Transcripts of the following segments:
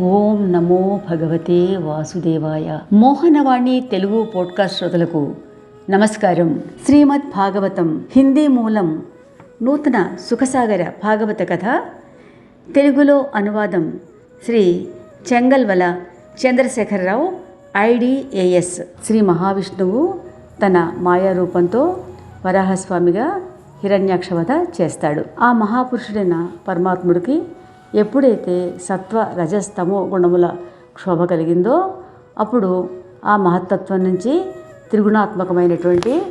ఓం నమో భగవతే వాసుదేవాయ. మోహనవాణి తెలుగు పోడ్కాస్ట్ శ్రోతలకు నమస్కారం. శ్రీమద్ భాగవతం హిందీ మూలం నూతన సుఖసాగర భాగవత కథ. తెలుగులో అనువాదం శ్రీ చెంగల్వల చంద్రశేఖరరావు ఐడిఏఎస్ శ్రీ మహావిష్ణువు తన మాయారూపంతో వరాహస్వామిగా హిరణ్యాక్షవధ చేస్తాడు. ఆ మహాపురుషుడైన పరమాత్ముడికి ఎప్పుడైతే సత్వ రజస్తమో గుణముల క్షోభ కలిగిందో అప్పుడు ఆ మహత్తత్వం నుంచి త్రిగుణాత్మకమైనటువంటి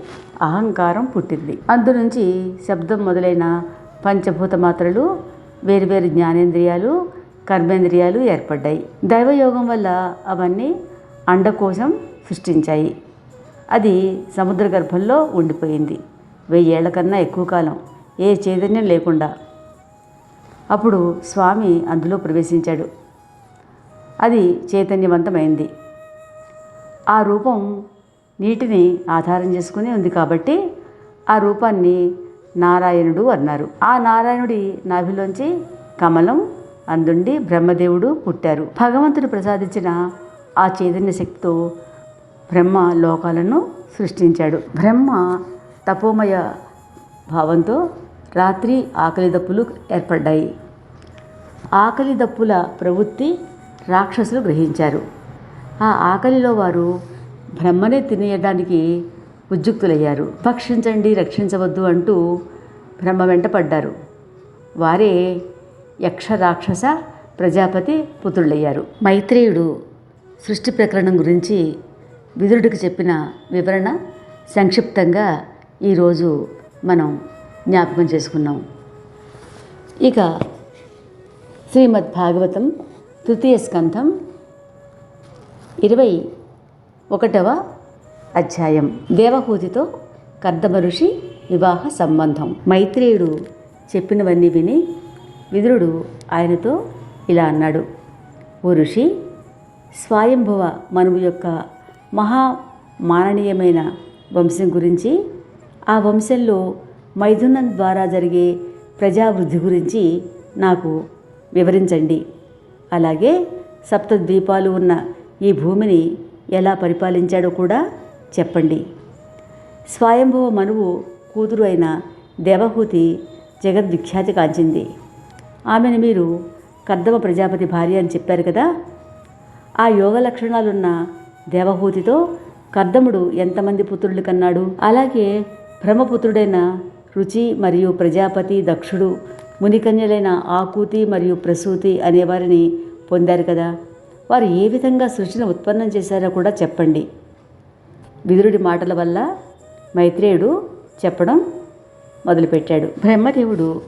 అహంకారం పుట్టింది. అందు నుంచి శబ్దం మొదలైన పంచభూత మాత్రలు వేరువేరు జ్ఞానేంద్రియాలు కర్మేంద్రియాలు ఏర్పడ్డాయి. దైవయోగం వల్ల అవన్నీ అండకోశం సృష్టించాయి. అది సముద్ర గర్భంలో ఉండిపోయింది. వెయ్యేళ్ళ కన్నా ఎక్కువ కాలం ఏ చైతన్యం లేకుండా అప్పుడు స్వామి అందులో ప్రవేశించాడు. అది చైతన్యవంతమైంది. ఆ రూపం నీటిని ఆధారం చేసుకుని ఉంది కాబట్టి ఆ రూపాన్ని నారాయణుడు అన్నారు. ఆ నారాయణుడి నాభిలోంచి కమలం అందుండి బ్రహ్మదేవుడు పుట్టారు. భగవంతుడు ప్రసాదించిన ఆ చైతన్య శక్తితో బ్రహ్మ లోకాలను సృష్టించాడు. బ్రహ్మ తపోమయ భావంతో రాత్రి ఆకలి దప్పులు ఏర్పడ్డాయి. ఆకలి దప్పుల ప్రవృత్తి రాక్షసులు గ్రహించారు. ఆ ఆకలిలో వారు బ్రహ్మనే తినేయడానికి ఉద్యుక్తులయ్యారు. భక్షించండి రక్షించవద్దు అంటూ బ్రహ్మ వెంట పడ్డారు. వారే యక్ష రాక్షస ప్రజాపతి పుత్రులయ్యారు. మైత్రేయుడు సృష్టి ప్రకరణం గురించి విదురుడికి చెప్పిన వివరణ సంక్షిప్తంగా ఈరోజు మనం జ్ఞాపకం చేసుకున్నాం. ఇక శ్రీమద్ భాగవతం తృతీయ స్కంధం ఇరవై ఒకటవ అధ్యాయం. దేవహూతితో కర్దమ ఋషి వివాహ సంబంధం. మైత్రేయుడు చెప్పినవన్నీ విని విదురుడు ఆయనతో ఇలా అన్నాడు. ఓ ఋషి స్వయంభవ మనువు యొక్క మహా మాననీయమైన వంశం గురించి ఆ వంశంలో మైథునం ద్వారా జరిగే ప్రజావృద్ధి గురించి నాకు వివరించండి. అలాగే సప్త ద్వీపాలు ఉన్న ఈ భూమిని ఎలా పరిపాలించాడో కూడా చెప్పండి. స్వయంభవ మనువు కూతురు అయిన దేవహూతి జగద్విఖ్యాతి కాంచింది. ఆమెను మీరు కర్దమ ప్రజాపతి భార్య అని చెప్పారు కదా. ఆ యోగ లక్షణాలున్న దేవహూతితో కర్దముడు ఎంతమంది పుత్రులు కన్నాడు? అలాగే బ్రహ్మపుత్రుడైన రుచి మరియు ప్రజాపతి దక్షుడు మునికన్యలైన ఆకూతి మరియు ప్రసూతి అనేవారిని పొందారు కదా. వారు ఏ విధంగా సృష్టిని ఉత్పన్నం చేశారో కూడా చెప్పండి. విదురుడి మాటల వల్ల మైత్రేయుడు చెప్పడం మొదలుపెట్టాడు. బ్రహ్మదేవుడు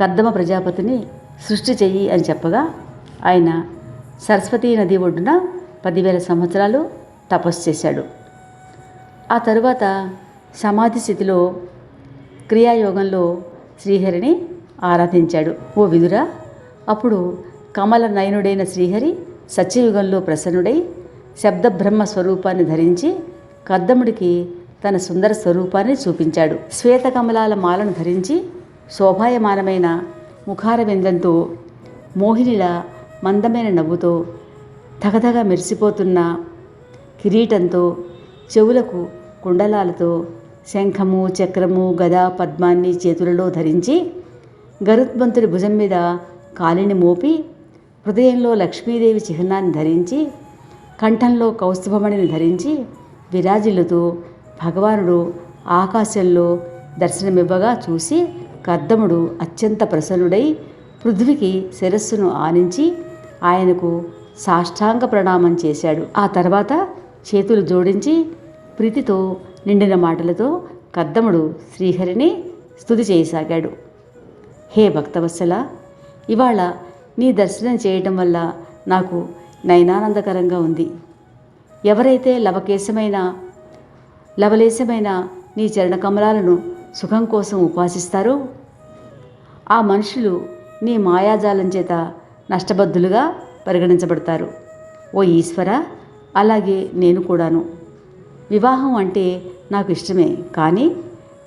కర్దమ ప్రజాపతిని సృష్టి చెయ్యి అని చెప్పగా ఆయన సరస్వతీ నది ఒడ్డున పదివేల సంవత్సరాలు తపస్సు చేశాడు. ఆ తరువాత సమాధి స్థితిలో క్రియాయోగంలో శ్రీహరిని ఆరాధించాడు. ఓ విదురా అప్పుడు కమల నయనుడైన శ్రీహరి సత్యయుగంలో ప్రసన్నుడై శబ్దబ్రహ్మ స్వరూపాన్ని ధరించి కద్దముడికి తన సుందర స్వరూపాన్ని చూపించాడు. శ్వేతకమలాల మాలను ధరించి శోభాయమానమైన ముఖారవిందంతో మోహినిల మందమైన నవ్వుతో ధగధగ మెరిసిపోతున్న కిరీటంతో చెవులకు కుండలాలతో శంఖము చక్రము గద పద్మాన్ని చేతులలో ధరించి గరుత్మంతుడి భుజం మీద కాలిని మోపి హృదయంలో లక్ష్మీదేవి చిహ్నాన్ని ధరించి కంఠంలో కౌస్తుభమణిని ధరించి విరాజిల్లుతూ భగవానుడు ఆకాశంలో దర్శనమివ్వగా చూసి కర్దముడు అత్యంత ప్రసన్నుడై పృథ్వీకి శిరస్సును ఆనించి ఆయనకు సాష్టాంగ ప్రణామం చేశాడు. ఆ తర్వాత చేతులు జోడించి ప్రీతితో నిండిన మాటలతో కద్దముడు శ్రీహరిని స్థుతి చేయసాగాడు. హే భక్తవత్సల ఇవాళ నీ దర్శనం చేయటం వల్ల నాకు నయనానందకరంగా ఉంది. ఎవరైతే లవకేశమైన లవలేశమైన నీ చరణకమలాలను సుఖం కోసం ఉపాసిస్తారో ఆ మనుషులు నీ మాయాజాలం చేత నష్టబద్ధులుగా పరిగణించబడతారు. ఓ ఈశ్వర అలాగే నేను కూడాను. వివాహం అంటే నాకు ఇష్టమే. కానీ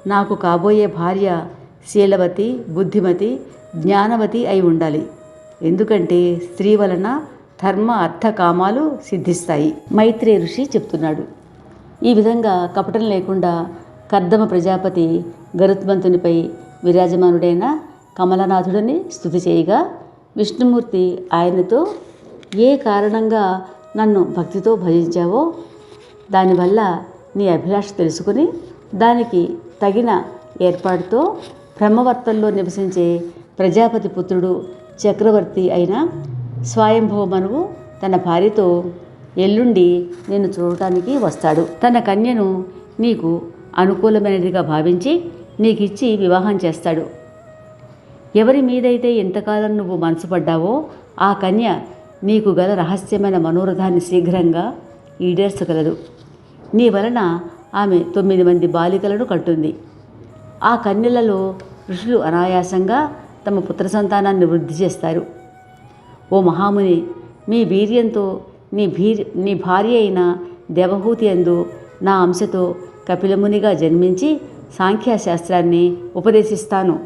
నాకు కాబోయే భార్య శీలవతి బుద్ధిమతి జ్ఞానవతి అయి ఉండాలి. ఎందుకంటే స్త్రీ వలన ధర్మ అర్థ కామాలు సిద్ధిస్తాయి. మైత్రే ఋషి చెప్తున్నాడు. ఈ విధంగా కపటం లేకుండా కర్దమ ప్రజాపతి గరుత్మంతునిపై విరాజమానుడైన కమలనాథుడిని స్థుతి చేయగా విష్ణుమూర్తి ఆయనతో ఏ కారణంగా నన్ను భక్తితో భజించావో దానివల్ల నీ అభిలాష తెలుసుకుని దానికి తగిన ఏర్పాటుతో బ్రహ్మవర్తంలో నివసించే ప్రజాపతి పుత్రుడు చక్రవర్తి అయిన స్వయంభవమనువు తన భార్యతో ఎల్లుండి నేను చూడటానికి వస్తాడు. తన కన్యను నీకు అనుకూలమైనదిగా భావించి నీకిచ్చి వివాహం చేస్తాడు. ఎవరి మీదైతే ఎంతకాలం నువ్వు మనసుపడ్డావో ఆ కన్య నీకు గల రహస్యమైన మనోరథాన్ని శీఘ్రంగా ఈడేర్చగలదు. నీ వలన ఆమె తొమ్మిది మంది బాలికలను కట్టుంది ఆ కన్యలలో ఋషులు అనాయాసంగా తమ పుత్ర సంతానాన్ని వృద్ధి చేస్తారు. ఓ మహాముని మీ వీర్యంతో నీ భీర్ నీ భార్య అయిన దేవహూతి అందు నా అంశతో కపిలమునిగా జన్మించి సాంఖ్యాశాస్త్రాన్ని ఉపదేశిస్తాను.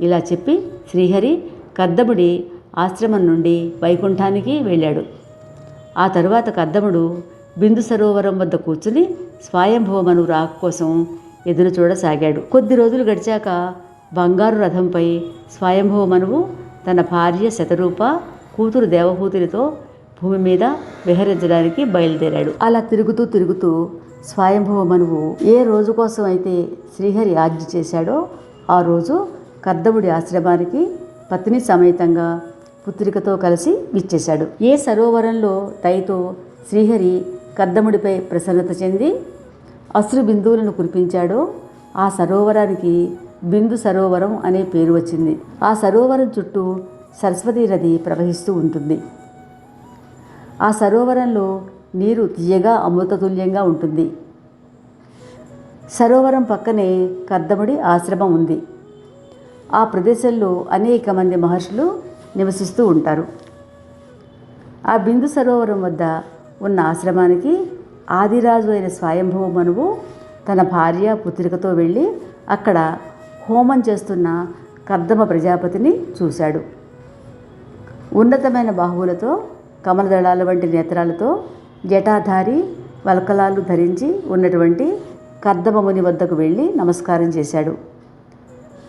ఇలా చెప్పి శ్రీహరి కద్దముడి ఆశ్రమం నుండి వైకుంఠానికి వెళ్ళాడు. ఆ తరువాత కద్దముడు బిందు సరోవరం వద్ద కూర్చుని స్వయంభవమను రాక కోసం ఎదురు చూడసాగాడు. కొద్ది రోజులు గడిచాక బంగారు రథంపై స్వయంభవమనువు తన భార్య శతరూప కూతురు దేవహూతినితో భూమి మీద విహరించడానికి బయలుదేరాడు. అలా తిరుగుతూ తిరుగుతూ స్వయంభవమనువు ఏ రోజు కోసం అయితే శ్రీహరి ఆజ్ఞ చేశాడో ఆ రోజు కర్దముడి ఆశ్రమానికి పత్ని సమేతంగా పుత్రికతో కలిసి విచ్చేశాడు. ఏ సరోవరంలో దయతో శ్రీహరి కర్దముడిపై ప్రసన్నత చెంది అశ్రు బిందువులను కురిపించాడో. ఆ సరోవరానికి బిందు సరోవరం అనే పేరు వచ్చింది. ఆ సరోవరం చుట్టూ సరస్వతీ నది ప్రవహిస్తూ ఉంటుంది. ఆ సరోవరంలో నీరు తీయగా అమృతతుల్యంగా ఉంటుంది. సరోవరం పక్కనే కద్దముడి ఆశ్రమం ఉంది. ఆ ప్రదేశంలో అనేక మంది మహర్షులు నివసిస్తూ ఉంటారు. ఆ బిందు సరోవరం వద్ద ఉన్న ఆశ్రమానికి ఆదిరాజు అయిన స్వయంభవ మనువు తన భార్య పుత్రికతో వెళ్ళి అక్కడ హోమం చేస్తున్న కర్దమ ప్రజాపతిని చూశాడు. ఉన్నతమైన బాహువులతో కమలదళాల వంటి నేత్రాలతో జటాధారి వల్కలాలు ధరించి ఉన్నటువంటి కర్దమముని వద్దకు వెళ్ళి నమస్కారం చేశాడు.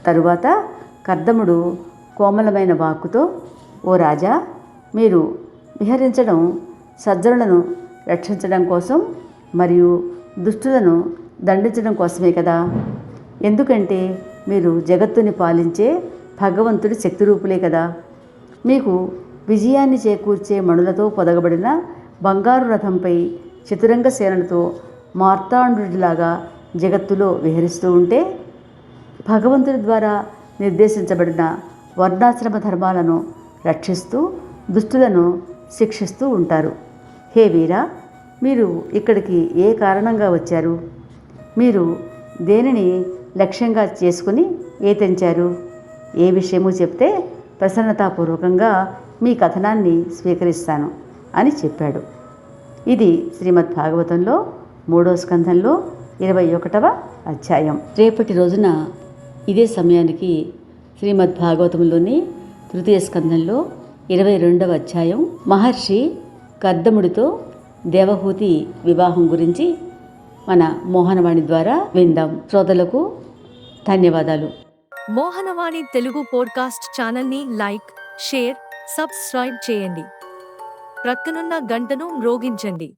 తరువాత కర్దముడు కోమలమైన వాక్కుతో ఓ రాజా మీరు విహరించడం సజ్జనులను రక్షించడం కోసం మరియు దుష్టులను దండించడం కోసమే కదా? ఎందుకంటే మీరు జగత్తుని పాలించే భగవంతుడి శక్తి రూపులే కదా. మీకు విజయాన్ని చేకూర్చే మణులతో పొదగబడిన బంగారు రథంపై చతురంగ సేనలతో మార్తాండుడిలాగా జగత్తులో విహరిస్తూ ఉంటే భగవంతుడి ద్వారా నిర్దేశించబడిన వర్ణాశ్రమ ధర్మాలను రక్షిస్తూ దుష్టులను శిక్షిస్తూ ఉంటారు. హే వీరా మీరు ఇక్కడికి ఏ కారణంగా వచ్చారు? మీరు దేనిని లక్ష్యంగా చేసుకుని ఏ తెంచారు ఏ విషయము చెప్తే ప్రసన్నతాపూర్వకంగా మీ కథనాన్ని స్వీకరిస్తాను అని చెప్పాడు. ఇది శ్రీమద్ భాగవతంలో మూడో స్కంధంలో ఇరవై ఒకటవ అధ్యాయం. రేపటి రోజున ఇదే సమయానికి శ్రీమద్ భాగవతంలోని తృతీయ స్కంధంలో ఇరవై రెండవ అధ్యాయం. మహర్షి కర్దముడితో దేవహూతి వివాహం గురించి మన మోహనవాణి ద్వారా విందాం. శ్రోతలకు ధన్యవాదాలు. మోహనవాణి తెలుగు పోడ్కాస్ట్ ఛానల్ని లైక్ షేర్ సబ్స్క్రైబ్ చేయండి. ప్రక్కనున్న గంటను మ్రోగించండి.